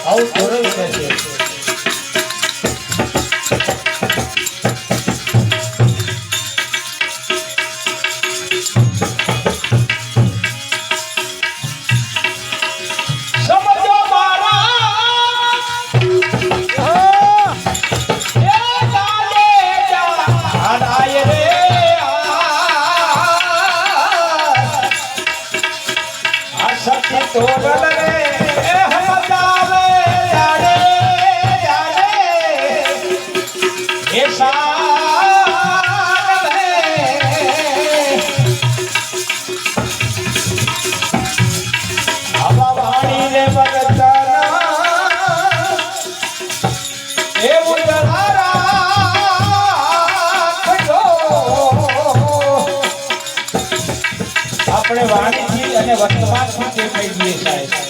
આવું ધોરણ કહે છે. આપણે વાણી અને વર્તમાનથી દેખાઈ જઈએ સાહેબ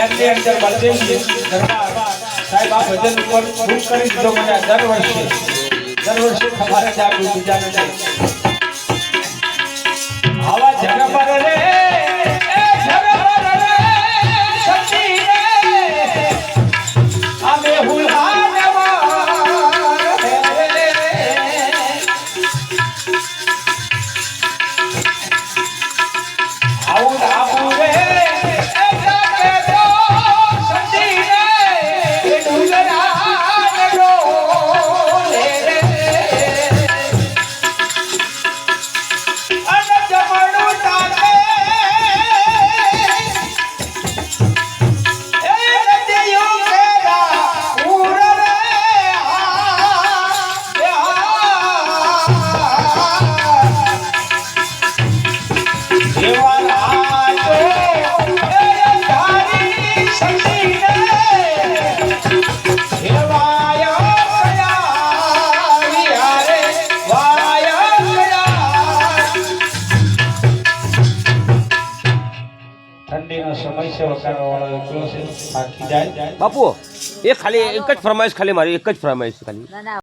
જ્ઞાનની અંદર બલદેવજી દરબાર. સાહેબ, આ ભજન ઉપર ખૂબ કરી દીધો મને. દર વર્ષે દર વર્ષે તમારે ત્યાં કોઈ બીજા નથી ઠંડીનો સમય છે વગાડવા એકલો છે થાકી જાય. બાપુ એ ખાલી એક જ ફરમાઈશ ખાલી મારી એક જ ફરમાઈશ ખાલી.